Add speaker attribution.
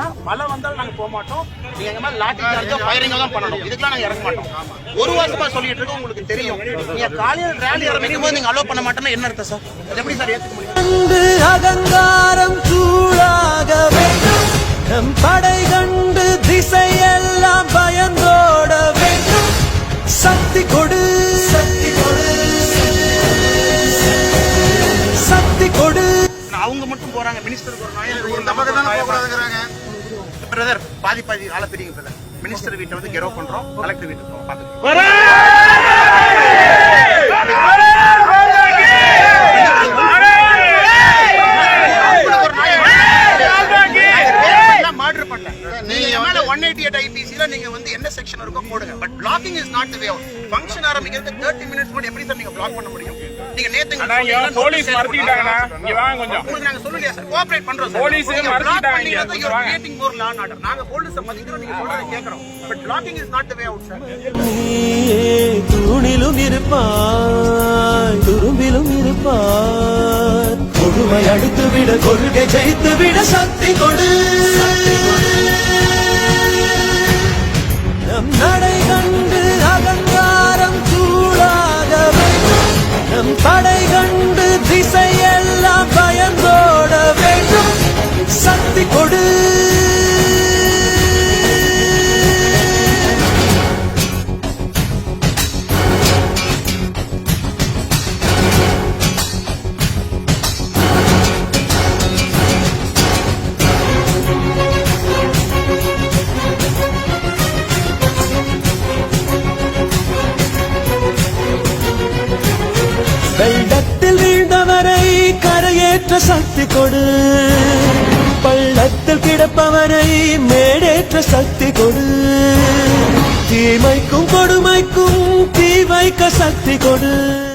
Speaker 1: ஆனா மழை வந்தாலும் நாங்க போக மாட்டோம். நீங்க எங்க மேல லாட்டி சார்ஜோ ஃபயரிங்கோ தான் பண்ணணும். இதுக்கெல்லாம் நாங்க இறங்க மாட்டோம். ஒரு வருஷமா சொல்லிட்டு இருக்கோம் உங்களுக்கு தெரியும். நீங்க காலையில் ரேலி ஆரம்பிக்கும் போது நீங்க அலோவ் பண்ண மாட்டோம்னா என்ன அர்த்தம் சார்? அது எப்படி சார் ஏத்துக்க முடியும்?
Speaker 2: அகங்காரம் சூழாக வேண்டும். நம் படை கண்டு திசையெல்லாம் பயந்தோட வேண்டும். சக்தி கொடு
Speaker 1: அவங்க மட்டும் போறாங்க மினிஸ்டருக்கு ஒரு ஒரு
Speaker 3: நமக்கு தானே போகக்கூடாதுங்கிறாங்க.
Speaker 1: பிரதர் பாதி பாதி ஆள பிரிங்க பிரதர் மினிஸ்டர் வீட்டை வந்து கெரோ பண்றோம் கலெக்டர் வீட்டுக்கு போறோம் பண்ணல. நீங்க என் மேல 188 ஐபிசில நீங்க வந்து என்ன செக்ஷன் இருக்கோ போடுங்க. But blocking is not the way out function ஆரம்பிக்கிறதுக்கு 30 மினிட்ஸ் முன்னாடி எப்படி சார் நீங்க பிளாக் பண்ண முடியும்? நீங்க நேத்து
Speaker 4: போலீஸ்
Speaker 1: notice
Speaker 4: மறைச்சிட்டாங்கண்ணா. இங்க வாங்க கொஞ்சம்.
Speaker 1: உங்களுக்கு நாங்க சொல்லலையா சார் கோஆபரேட் பண்றோம் சார்
Speaker 4: போலீஸ்
Speaker 1: நீங்க block
Speaker 4: மறைச்சிட்டாங்க
Speaker 1: பண்ணீங்கன்னா
Speaker 4: இங்க.
Speaker 1: you're
Speaker 4: வாங்க.
Speaker 1: creating more law and order. நாங்க போலீஸ மதிக்கிறோம் நீங்க சொல்றத கேக்குறோம் but blocking is not the way out sir
Speaker 2: நீயே தூணிலும் இருப்பாய் துரும்பிலும் இருப்பாய் கொடுமை அடித்து விட கொள்கை ஜெயித்து விட சக்தி கொடு திசை எல்லாம் பயந்தோட வேண்டும். சக்தி கொடு. வெள்ளத்தில் கரையேற்ற சக்தி கொடு. பள்ளத்தில் கிடப்பவரை மேடேற்ற சக்தி கொடு. தீமைக்கும் கொடுமைக்கும் தீ வைக்க சக்தி கொடு.